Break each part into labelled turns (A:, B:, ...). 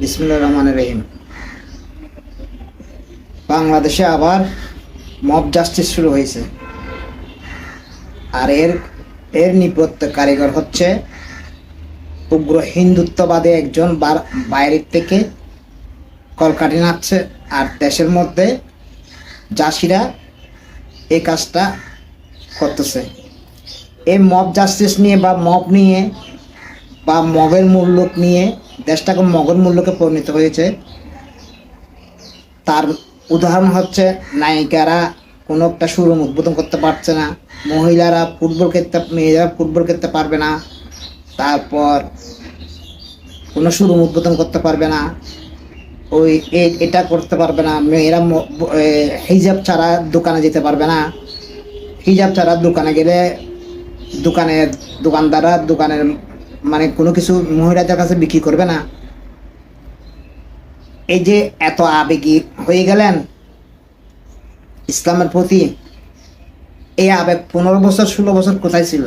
A: বিসমুল্লাহ রহমান রহিম। বাংলাদেশে আবার মব জাস্টিস শুরু হয়েছে। আর এর এর নিপত্য কারিগর হচ্ছে উগ্র হিন্দুত্ববাদী একজন বাইরের থেকে কলকাঠি নাচছে। আর দেশের মধ্যে জাসিরা এই কাজটা করতেছে। এই মব জাস্টিস নিয়ে বা মব নিয়ে বা মগের মূল্যক নিয়ে দেশটাকে মগের মূল্যকে পরিণত হয়েছে। তার উদাহরণ হচ্ছে, নায়িকারা কোনো একটা শোরুম উদ্বোধন করতে পারছে না। মহিলারা ফুটবল খেলতে, মেয়েরা ফুটবল খেলতে পারবে না। তারপর কোনো শোরুম উদ্বোধন করতে পারবে না। ওই এটা করতে পারবে না। মেয়েরা হিজাব ছাড়া দোকানে যেতে পারবে না। হিজাব ছাড়া দোকানে গেলে দোকানের দোকানদাররা দোকানের মানে কোনো কিছু মহিলাদের কাছে বিক্রি করবে না। এই যে এত আবেগী হয়ে গেলেন ইসলামের প্রতি, এই আবেগ পনেরো বছর, ষোলো বছর কোথায় ছিল?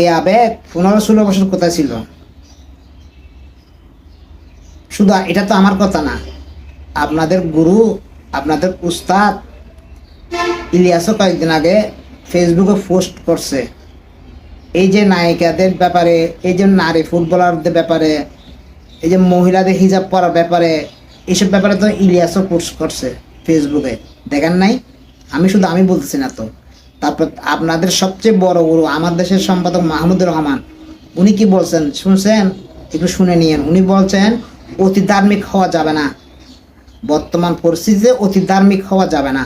A: এই আবেগ পনেরো, ষোলো বছর কোথায় ছিল? শুধু এটা তো আমার কথা না, আপনাদের গুরু, আপনাদের উস্তাদ ইলিয়াসও কয়েকদিন আগে ফেসবুকে পোস্ট করছে। এই যে নায়িকাদের ব্যাপারে, এই যে নারী ফুটবলারদের ব্যাপারে, এই যে মহিলাদের হিজাব পরার ব্যাপারে এইসব ব্যাপারে তো ইলিয়াসও পোস্ট করছে ফেসবুকে দেখেন নাই? আমি শুধু আমি বলতেছি না তো। তারপর আপনাদের সবচেয়ে বড় গুরু আমার দেশের সম্পাদক মাহমুদুর রহমান, উনি কি বলছেন? শুনছেন? একটু শুনে নিয়েন। উনি বলছেন, অতি ধার্মিক হওয়া যাবে না। বর্তমান পরিস্থিতিতে অতি ধার্মিক হওয়া যাবে না।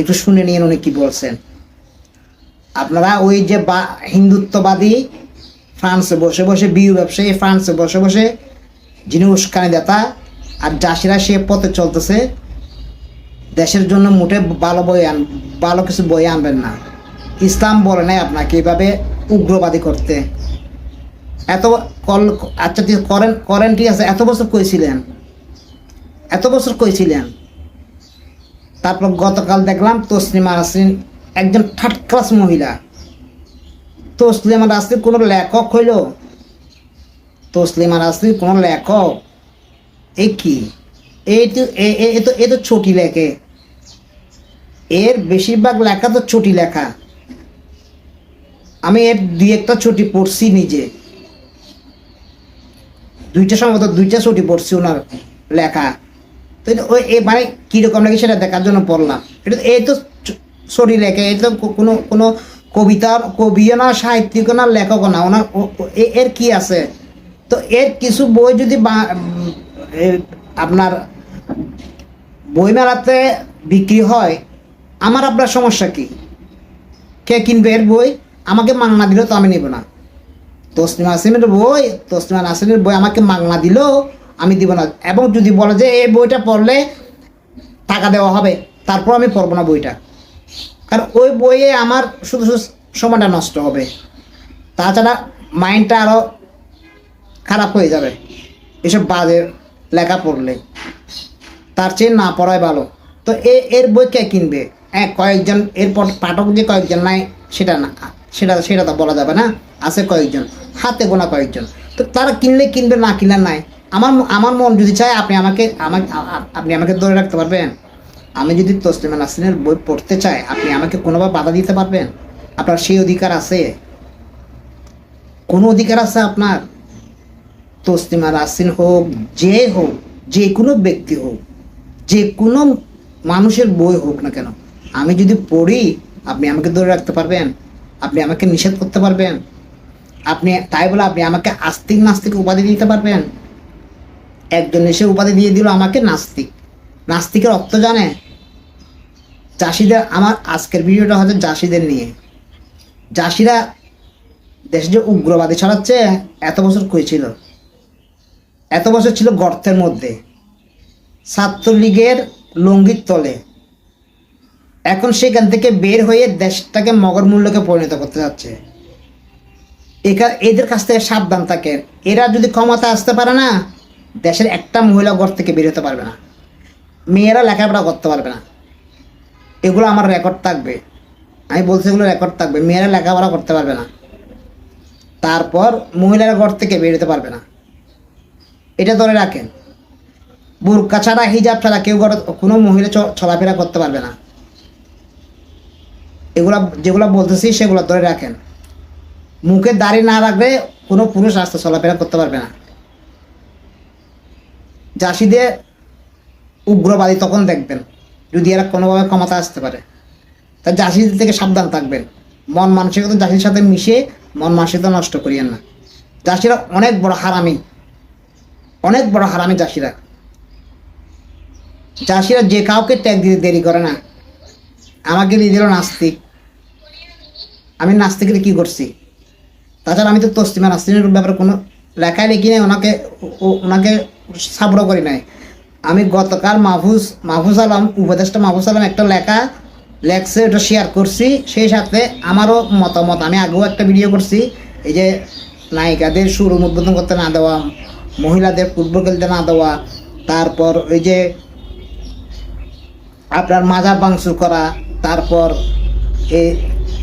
A: একটু শুনে নিয়েন উনি কি বলছেন। আপনারা ওই যে বা হিন্দুত্ববাদী ফ্রান্সে বসে বসে, বিউ ব্যবসায়ী ফ্রান্সে বসে বসে যিনি উস্কানি দাতা আর চাষিরা সে পথে চলতেছে, দেশের জন্য মোটে ভালো বই আন, ভালো কিছু বই আনবেন না। ইসলাম বলে নাই আপনাকে এভাবে উগ্রবাদী করতে। এত কল আচ্ছা ঠিক করেন করেন ঠিক আছে, এত বছর কইছিলেন এত বছর কইছিলেন তারপর গতকাল দেখলাম তসলিমা নাসরিন একজন থার্ড ক্লাস মহিলা। তসলিমা নাসরিন কোনো লেখক হইল? তসলিমা নাসরিন কোনো লেখক? এ কি? এই তো, এ- তো ছোটি লেখে। এর বেশিরভাগ লেখা তো ছোটি লেখা। আমি এর দুই একটা ছুটি পড়ছি নিজে। দুইটা সম্ভবত দুইটা ছুটি পড়ছি ওনার লেখা। তো ওই মানে কীরকম লাগে সেটা দেখার জন্য পড়লাম এটা এই তো এটা তো কোনো কোনো কবিতার কবিও না, সাহিত্যিকও না, লেখকও না, ওনার এর কি আছে? তো এর কিছু বই যদি আপনার বইমেলাতে বিক্রি হয়, আমার আপনার সমস্যা কি? কে কিনবে এর বই? আমাকে মাংনা দিলেও তো আমি নেব না। তসলিমা নাসিমের বই, তসলিমা নাসিমের বই আমাকে মাংনা দিলেও আমি দিব না। এবং যদি বলে যে এই বইটা পড়লে টাকা দেওয়া হবে, তারপর আমি পড়ব না বইটা। কারণ ওই বইয়ে আমার শুধু শুধু সময়টা নষ্ট হবে। তাছাড়া মাইন্ডটা আরও খারাপ হয়ে যাবে। এসব বাজে লেখা পড়লে। তার চেয়ে না পড়াই ভালো। তো এ, এর বই কে কিনবে? হ্যাঁ কয়েকজন, এরপর পাঠক যে কয়েকজন নাই, সেটা না, সেটা সেটা তো বলা যাবে না। আছে কয়েকজন, হাতে গোনা কয়েকজন। তো তারা কিনলে কিনবে, না কিনলে নাই। আমার আমার মন যদি চায়, আপনি আমাকে আমাকে আপনি আমাকে ধরে রাখতে পারবেন। আমি যদি তসলিমা নাসরিনের বই পড়তে চাই, আপনি আমাকে কোনোভাবে বাধা দিতে পারবেন? আপনার সেই অধিকার আছে। কোনো অধিকার আছে আপনার? তসলিমা নাসরিন হোক, যে হোক, যে কোনো ব্যক্তি হোক, যে কোনো মানুষের বই হোক না কেন, আমি যদি পড়ি, আপনি আমাকে ধরে রাখতে পারবেন? আপনি আমাকে নিষেধ করতে পারবেন? আপনি, তাই বলে আপনি আমাকে আস্তিক নাস্তিক উপাধি দিতে পারবেন? একজন এসে উপাধি দিয়ে দিল আমাকে নাস্তিক। নাস্তিকের অর্থ জানে? চাষিদের আমার আজকের ভিডিওটা হচ্ছে চাষিদের নিয়ে। চাষিরা দেশে যে উগ্রবাদী ছড়াচ্ছে, এত বছর কই ছিল? এত বছর ছিল গর্তের মধ্যে। ছাত্রলীগের লঙ্গির তলে। এখন সেখান থেকে বের হয়ে দেশটাকে মগর মূল্যকে পরিণত করতে যাচ্ছে। এখানে এদের কাছ থেকে সাবধান থাকেন। এরা যদি ক্ষমতা আসতে পারে না, দেশের একটা মহিলা ঘর থেকে বের হতে পারবে না। মেয়েরা লেখাপড়া করতে পারবে না। এগুলো আমার রেকর্ড থাকবে। আমি বলছি এগুলো রেকর্ড থাকবে। মেয়েরা লেখাপড়া করতে পারবে না। তারপর মহিলারা ঘর থেকে বেরোতে পারবে না। এটা ধরে রাখেন। বুরকা ছাড়া, হিজাব ছাড়া কেউ ঘরে, কোনো মহিলা চলাফেরা করতে পারবে না। এগুলা, যেগুলো বলতেছি সেগুলো ধরে রাখেন। মুখে দাড়ি না রাখলে কোনো পুরুষ রাস্তা চলাফেরা করতে পারবে না। জাসিদের উগ্রবাদী তখন দেখবেন। যদি এরা কোনোভাবে ক্ষমতা আসতে পারে। তা জাসিদের থেকে সাবধান থাকবেন। মন মানসিকতা জাসির সাথে মিশে মন মানসিকতা নষ্ট করিয়েন না। জাসিরা অনেক বড় হারামি। অনেক বড় হারামি জাসিরা চাষিরা যে কাউকে ট্যাগ দিতে দেরি করে না। আমাকে দিয়ে দিল নাস্তিক। আমি নাস্তিকের কি করছি? তাছাড়া আমি তো তসলিমা নাস্তিনের ব্যাপারে কোনো লেখায় লিখি নাই, ওনাকে ওনাকে সাবড় করি নাই। আমি গতকাল মাহফুজ মাহফুজ আলম, উপদেষ্টা মাহফুজ আলম একটা লেখা, লেখছে, ওটা শেয়ার করছি। সেই সাথে আমারও মতামত, আমি আগেও একটা ভিডিও করছি, এই যে নায়িকাদের সুর উদ্বোধন করতে না দেওয়া, মহিলাদের ফুটবল খেলতে না দেওয়া, তারপর ওই যে আপনার মাজার ভাঙচুর করা, তারপর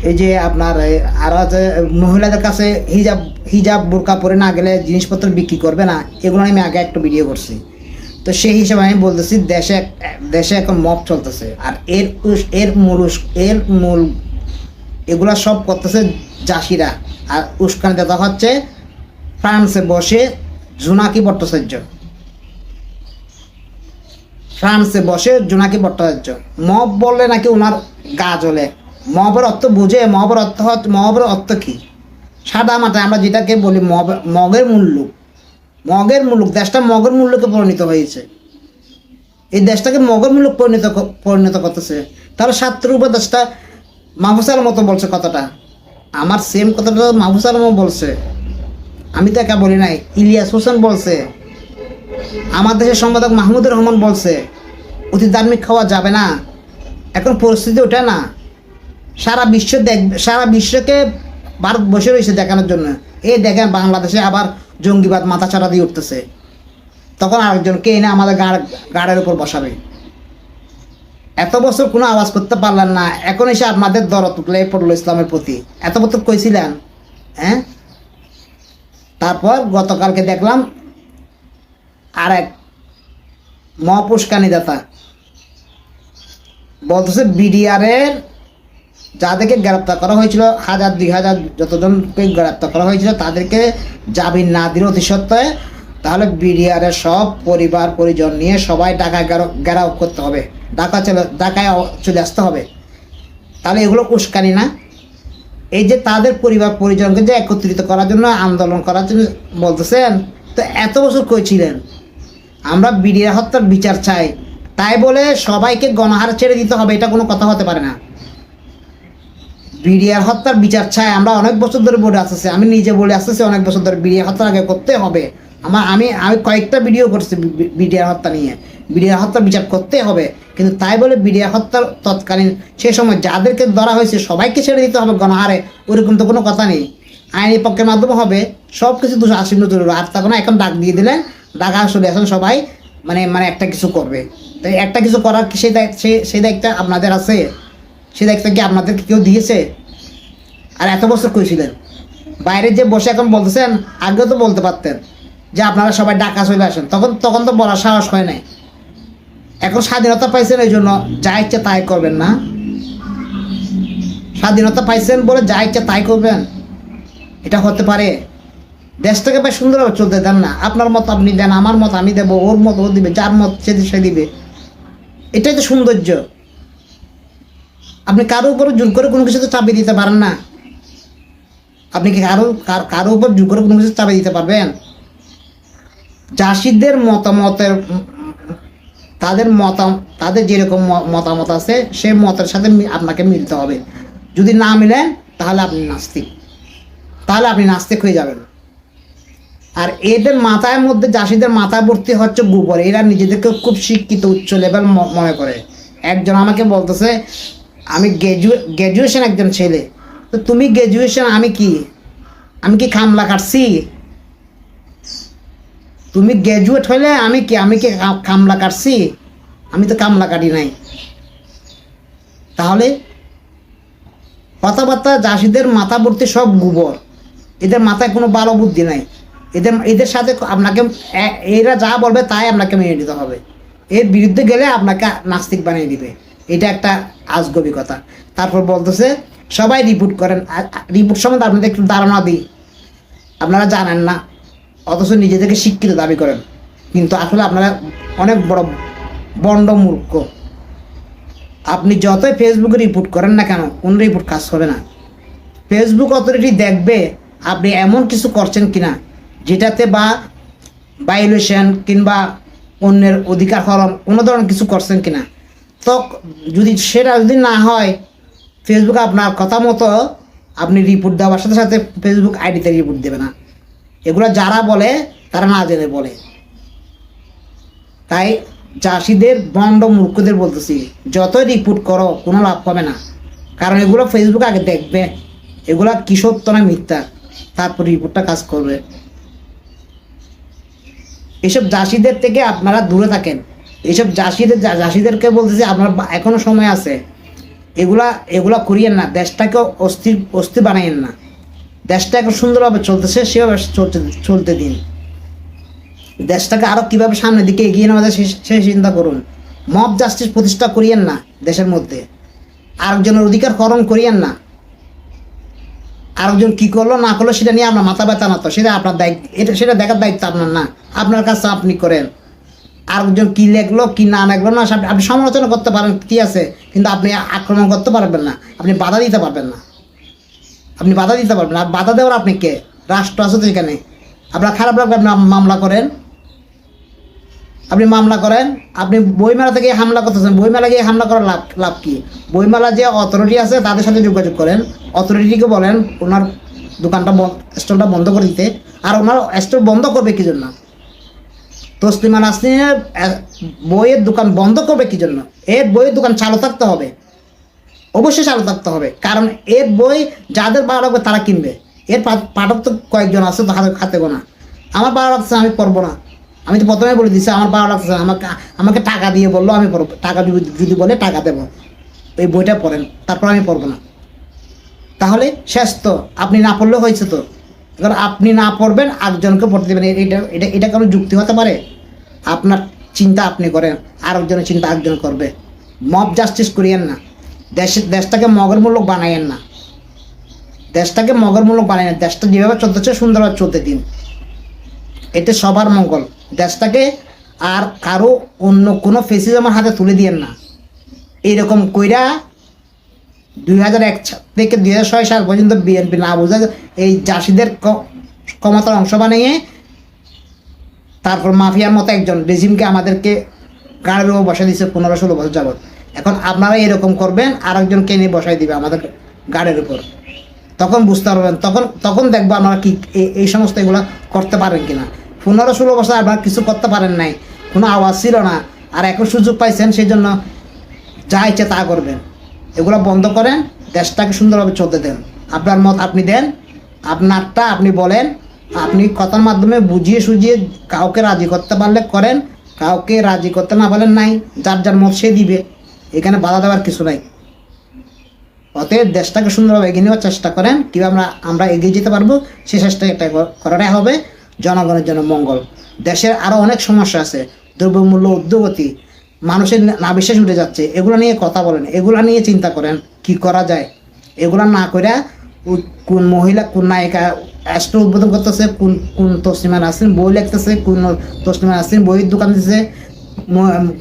A: এই যে আপনার এই আরও যে মহিলাদের কাছে হিজাব হিজাব বোরকা পরে না গেলে জিনিসপত্র বিক্রি করবে না, এগুলো আমি আগে একটা ভিডিও করছি। তো সেই হিসাবে আমি বলতেছি, দেশে দেশে এখন মব চলতেছে। আর এর এর মূল এর মূল এগুলা সব করতেছে জাসিরা। আর উস্কানি দেওয়া হচ্ছে ফ্রান্সে বসে জোনাকি ভট্টাচার্য। ফ্রান্সে বসে জোনাকি ভট্টাচার্য। মব বললে নাকি ওনার গা জ্বলে। মহবের অর্থ বুঝে মহবের অর্থ মহবের অর্থ কি? সাদা মাথায় আমরা যেটাকে বলি মগের মূল্য মগের মূল্য, দেশটা মগের মূল্যকে পরিণত হয়েছে। এই দেশটাকে মগের মূল্য পরিণত পরিণত করতেছে। তাহলে ছাত্রের উপর দেশটা মাহফুসার মতো বলছে কথাটা। আমার সেম কথাটা মাহফুস আলমও বলছে। আমি তো একা বলি নাই, ইলিয়াস হোসেন বলছে। আমার দেশের সম্পাদক মাহমুদুর রহমান বলছে, অতি ধার্মিক খাওয়া যাবে না। এখন পরিস্থিতি ওঠে না। সারা বিশ্ব দেখ, সারা বিশ্বকে ভারত বসে রয়েছে দেখানোর জন্য। এই দেখেন বাংলাদেশে আবার জঙ্গিবাদ মাথা ছাড়া দিয়ে উঠতেছে। তখন আরেকজনকে এনে আমাদের গাড়, গাড়ের উপর বসাবে। এত বছর কোনো আওয়াজ করতে পারলেন না। এখন এসে আপনাদের দরদ উঠলে পড়ল ইসলামের প্রতি। এত বছর কইছিলেন হ্যাঁ? তারপর গতকালকে দেখলাম আর এক মহাপুষ্কানি দাতা বলতেছে বিডিআরের যাদেরকে গ্রেপ্তার করা হয়েছিল, হাজার, দুই হাজার যতজনকে গ্রেপ্তার করা হয়েছিল, তাদেরকে জামিন না দিলে অতি সত্ত্বে তাহলে বিডিআরের সব পরিবার, পরিজন নিয়ে সবাই ঢাকায় গেরা- ঘেরাও করতে হবে। ঢাকা চলে, ঢাকায় অ- চলে আসতে হবে। তাহলে এগুলো উস্কানি না। এই যে তাদের পরিবার, পরিজনকে যে একত্রিত করার জন্য, আন্দোলন করার জন্য বলতেছেন, তো এত বছর কইছিলেন আমরা বিডিআর হত্যার বিচার চাই। তাই বলে সবাইকে গণহার ছেড়ে দিতে হবে, এটা কোনো কথা হতে পারে না। বিডিআর হত্যার বিচার চাই। আমরা অনেক বছর ধরে বলে আসতেছি। আমি নিজে বলে আসতেছি, অনেক বছর ধরে বিডিআর হত্যার আগে করতে হবে। আমার আমি আমি কয়েকটা ভিডিও করছি বিডিআর হত্যা নিয়ে। বিডিআর হত্যার বিচার করতে হবে। কিন্তু তাই বলে বিডিআর হত্যার তৎকালীন সে সময় যাদেরকে ধরা হয়েছে, সবাইকে ছেড়ে দিতে হবে গণহারে। ওরকম তো কোনো কথা নেই। আইনি পক্ষের মাধ্যমে হবে। সব কিছু দুশো আশি নতুন আর তখন এখন ডাক দিয়ে দিলেন ঢাকা চলে আসেন সবাই মানে মানে একটা কিছু করবে। তাই একটা কিছু করার সেই দায়িত্ব সেই দায়িত্ব আপনাদের আছে? সেই দায়িত্ব কি আপনাদেরকে কেউ দিয়েছে? আর এত বছর কইছিলেন বাইরে যে বসে এখন বলতেছেন, আগেও তো বলতে পারতেন যে আপনারা সবাই ডাকা চলে আসেন। তখন তখন তো বলার সাহস হয় নাই। এখন স্বাধীনতা পাইছেন এই জন্য যা ইচ্ছে তাই করবেন না। স্বাধীনতা পাইছেন বলে যা ইচ্ছে তাই করবেন। এটা হতে পারে। দেশটাকে বেশ সুন্দরভাবে চলতে দেন না। আপনার মত আপনি দেন, আমার মত আমি দেবো, ওর মত ও দিবে, যার মত সে সে দিবে। এটাই তো সৌন্দর্য। আপনি কারও উপরে জোর করে কোনো কিছু তো চাপিয়ে দিতে পারেন না। আপনি কি কারও, কার- উপর জোর করে কোনো কিছু চাপিয়ে দিতে পারবেন? চাষিদের মতামতের, তাদের মতাম তাদের যেরকম মতামত আছে সেই মতের সাথে আপনাকে মিলতে হবে। যদি না মিলেন তাহলে আপনি নাস্তিক। তাহলে আপনি নাস্তিক হয়ে যাবেন। আর এদের মাথায় মধ্যে, চাষিদের মাথায় ভর্তি হচ্ছে গোবর। এরা নিজেদেরকে খুব শিক্ষিত, উচ্চ লেভেল মনে করে। একজন আমাকে বলতেছে আমি গ্র্যাজুয়ে গ্র্যাজুয়েশন একজন ছেলে। তো তুমি গ্র্যাজুয়েশন আমি কি? আমি কি খামলা কাটছি? তুমি গ্র্যাজুয়েট হলে আমি কি আমি কি কামলা কাটছি? আমি তো কামলা কাটি নাই। তাহলে কথাবার্তা চাষিদের মাথা ভর্তি সব গোবর। এদের মাথায় কোনো ভালো বুদ্ধি নাই। এদের এদের সাথে আপনাকে এরা যা বলবে তাই আপনাকে মেনে নিতে হবে। এর বিরুদ্ধে গেলে আপনাকে নাস্তিক বানিয়ে দিবে। এটা একটা আজগবি কথা তারপর বলতেছে, সবাই রিপোর্ট করেন রিপোর্ট সম্বন্ধে আপনাদের একটু ধারণা দিই। আপনারা জানেন না, অথচ নিজেদেরকে শিক্ষিত দাবি করেন। কিন্তু আসলে আপনারা অনেক বড় বন্ড মূর্খ। আপনি যতই ফেসবুকে রিপোর্ট করেন না কেন, কোন রিপোর্ট কাজ হবে না। ফেসবুক অথরিটি দেখবে আপনি এমন কিছু করছেন কিনা, যেটাতে বা ভাইলেশন কিংবা অন্যের অধিকার হরণ, কোনো ধরনের কিছু করছেন কিনা। তো যদি সেটা যদি না হয় ফেসবুক আপনার কথা মতো আপনি রিপোর্ট দেওয়ার সাথে সাথে ফেসবুক আইডিতে রিপোর্ট দেবে না। এগুলো যারা বলে, তারা না জেনে বলে। তাই চাষিদের বন্ড মূর্খদের বলতেছি, যতই রিপোর্ট করো, কোনো লাভ হবে না। কারণ এগুলো ফেসবুক আগে দেখবে। এগুলো কি সত্য না মিথ্যা? তারপর রিপোর্টটা কাজ করবে। এসব চাষিদের থেকে আপনারা দূরে থাকেন। এইসব চাষিদের চাষিদেরকে বলতেছি আপনার বা- এখনও সময় আছে। এগুলা এগুলা করিয়েন না। দেশটাকে অস্থির অস্থির বানাইয়েন না। দেশটা এখন সুন্দরভাবে চলতেছে, সেভাবে চলতে চলতে দিন। দেশটাকে আরও কীভাবে সামনের দিকে এগিয়ে নেওয়া যায় সে- চিন্তা করুন। মব জাস্টিস প্রতিষ্ঠা করিয়েন না দেশের মধ্যে। আরেকজনের অধিকার হরণ করিয়েন না। আরেকজন কি করল, না করল, সেটা নিয়ে আপনার মাথা ব্যথা না তো সেটা আপনার দায়িত্ব, এটা, সেটা দেখার দায়িত্ব আপনার না। আপনার কাছে আপনি করেন। আরেকজন কি লেখলো, কি না লেখলো না আপনি সমালোচনা করতে পারেন, কি আছে? কিন্তু আপনি আক্রমণ করতে পারবেন না, আপনি বাধা দিতে পারবেন না। আপনি বাধা দিতে পারবেন আর বাধা দেওয়ার আপনি কে? রাষ্ট্র আছে তো এখানে। আপনার খারাপ লাগবে, আপনি মামলা করেন। আপনি মামলা করেন, আপনি বইমেলা থেকে হামলা করতেছেন। বইমেলা গিয়ে হামলা করার লাভ লাভ কী? বইমেলা যে অথরিটি আছে, তাদের সাথে যোগাযোগ করেন। অথরিটিকে বলেন, ওনার দোকানটা স্টলটা বন্ধ করে দিতে। আর ওনার স্টল বন্ধ করবে কি জন্য? তসলিমা নাসরিনের বইয়ের দোকান বন্ধ করবে কি জন্য? এর বইয়ের দোকান চালু থাকতে হবে। অবশ্যই চালু থাকতে হবে। কারণ এর বই যাদের ভালো লাগবে তারা কিনবে। এর পাঠক তো কয়েকজন আছে, তো হাতে হাতে গোনা। আমার ভালো লাগছে আমি পড়ব না। আমি তো প্রথমে বলে দিচ্ছি আমার ভালো লাগছে আমাকে আমাকে টাকা দিয়ে বলল, আমি পড়ব। টাকা যদি বলে টাকা দেবো। এই বইটা পড়েন, তারপর আমি পড়ব না। তাহলে শেষ তো। আপনি না পড়লেও হয়েছে তো। এবার আপনি না পড়বেন একজনকে পড়তে দেবেন। এটা এটা এটা কোনো যুক্তি হতে পারে। আপনার চিন্তা আপনি করেন, আরেকজনের চিন্তা একজন করবে। মব জাস্টিস করিয়েন না। দেশ দেশটাকে মগরমূলক বানাইয়েন না। দেশটাকে মগরমূলক বানাইয়েন দেশটা যেভাবে চলতেছে, সুন্দরভাবে চলতে দিন। এতে সবার মঙ্গল। দেশটাকে আর কারও অন্য কোনো ফেসিজমের হাতে তুলে দিয়েন না। এইরকম কইরা দুই হাজার এক থেকে দুই হাজার ছয় সাল পর্যন্ত বিএনপি না বোঝা এই চাষিদের ক্ষমতার অংশ বানিয়ে তারপর মাফিয়ার মতো একজন রেজিমকে আমাদেরকে গাড়ির উপর বসাই দিচ্ছে পনেরো ষোলো বছর যাবত এখন আপনারা এরকম করবেন আর একজনকে নিয়ে বসাই দিবে আমাদের গাড়ির উপর। তখন বুঝতে পারবেন, তখন তখন দেখব আপনারা কি এই সমস্ত এগুলো করতে পারেন কিনা। পনেরো ষোলো বছর আপনারা কিছু করতে পারেন নাই, কোনো আওয়াজ ছিল না। আর এখন সুযোগ পাইছেন সেই জন্য যা ইচ্ছে তা করবেন। এগুলো বন্ধ করেন, দেশটাকে সুন্দরভাবে চলতে দেন। আপনার মত আপনি দেন, আপনারটা আপনি বলেন, আপনি কথার মাধ্যমে বুঝিয়ে সুঝিয়ে কাউকে রাজি করতে পারলে করেন, কাউকে রাজি করতে না পারলেন নাই, যার যার মত সে দিবে। এখানে বাধা দেওয়ার কিছু নাই। অতএব দেশটাকে সুন্দরভাবে এগিয়ে নেওয়ার চেষ্টা করেন, কীভাবে আমরা আমরা এগিয়ে যেতে পারব, সে চেষ্টা এটা কর- করাটাই হবে। জনগণের জন্য মঙ্গল। দেশের আরও অনেক সমস্যা আছে। দ্রব্যমূল্য, উদ্যোগতি মানুষের না বিশ্বাস উঠে যাচ্ছে। এগুলো নিয়ে কথা বলেন। এগুলো নিয়ে চিন্তা করেন, কি করা যায়? এগুলো না করে কোন মহিলা, কোন নায়িকা অ্যাস্ট্রো উদ্বোধন করতেছে, কোন কোন তসলিমা নাসরিন বই লিখতেছে, কোন তসলিমা নাসরিন বইয়ের দোকান দিতেছে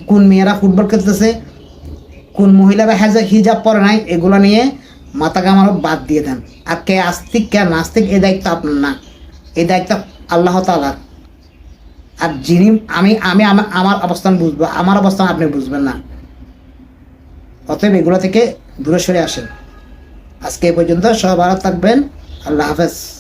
A: কোন মেয়েরা ফুটবল খেলতেছে, কোন মহিলারা হেজা, হিজাব পরে নাই, এগুলো নিয়ে মাথা কামানো বাদ দিয়ে দেন। আর কে আস্তিক, কে নাস্তিক, এ দায়িত্ব আপনার না। এই দায়িত্ব আল্লাহ তালার আর যিনি আমি আমি আমা- আমার অবস্থান বুঝব, আমার অবস্থান আপনি বুঝবেন না। অতএব এগুলো থেকে দূরে সরে আসেন। আজকে এই পর্যন্ত সবাই ভালো থাকবেন। আল্লাহ হাফেজ।